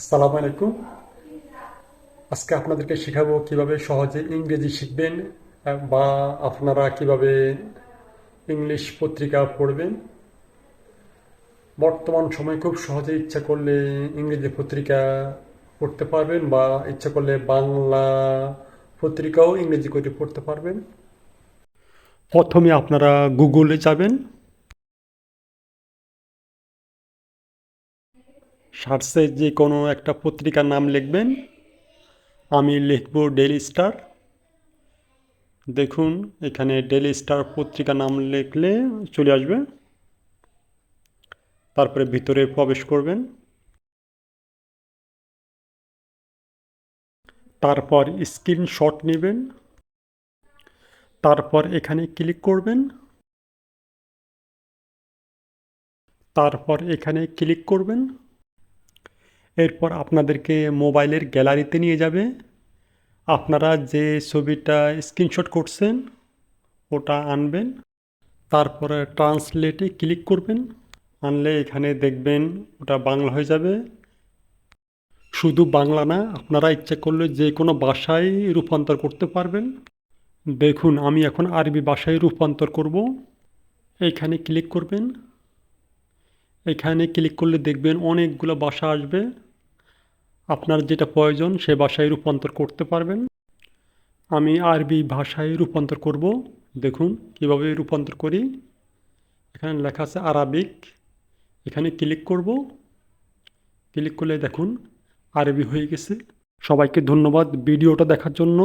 আসসালামু আলাইকুম। আজকে আপনাদেরকে শেখাবো কীভাবে সহজে ইংরেজি শিখবেন বা আপনারা কীভাবে ইংলিশ পত্রিকা পড়বেন। বর্তমান সময়ে খুব সহজে ইচ্ছা করলে ইংরেজি পত্রিকা পড়তে পারবেন বা ইচ্ছা করলে বাংলা পত্রিকাও ইংরেজি করে পড়তে পারবেন। প্রথমে আপনারা গুগলে যাবেন। সার্চে যে কোনো একটা পত্রিকার নাম লিখবেন। আমি লিখব ডেলি স্টার দেখুন, এখানে ডেলি স্টার পত্রিকার নাম লিখলে চলে আসবে। তারপরে ভিতরে প্রবেশ করবেন। তারপর স্ক্রিনশট নেবেন। তারপর এখানে ক্লিক করবেন। তারপর এখানে ক্লিক করবেন। এরপর আপনাদেরকে মোবাইলের গ্যালারিতে নিয়ে যাবে। আপনারা যে ছবিটা স্ক্রিনশট করছেন, ওটা আনবেন। তারপরে ট্রান্সলেটে ক্লিক করবেন। আনলে এখানে দেখবেন ওটা বাংলা হয়ে যাবে। শুধু বাংলা না, আপনারা ইচ্ছা করলে যে কোনো ভাষায় রূপান্তর করতে পারবেন। দেখুন, আমি এখন আরবি ভাষায় রূপান্তর করব। এখানে ক্লিক করবেন। এখানে ক্লিক করলে দেখবেন অনেকগুলো ভাষা আসবে। আপনার যেটা প্রয়োজন সে ভাষায় রূপান্তর করতে পারবেন। আমি আরবি ভাষায় রূপান্তর করব। দেখুন কীভাবে রূপান্তর করি। এখানে লেখা আছে আরবিক। এখানে ক্লিক করব। ক্লিক করলে দেখুন আরবি হয়ে গেছে। সবাইকে ধন্যবাদ ভিডিওটা দেখার জন্য।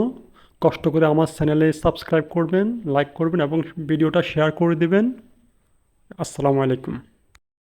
কষ্ট করে আমার চ্যানেলে সাবস্ক্রাইব করবেন, লাইক করবেন এবং ভিডিওটা শেয়ার করে দেবেন। আসসালামু আলাইকুম।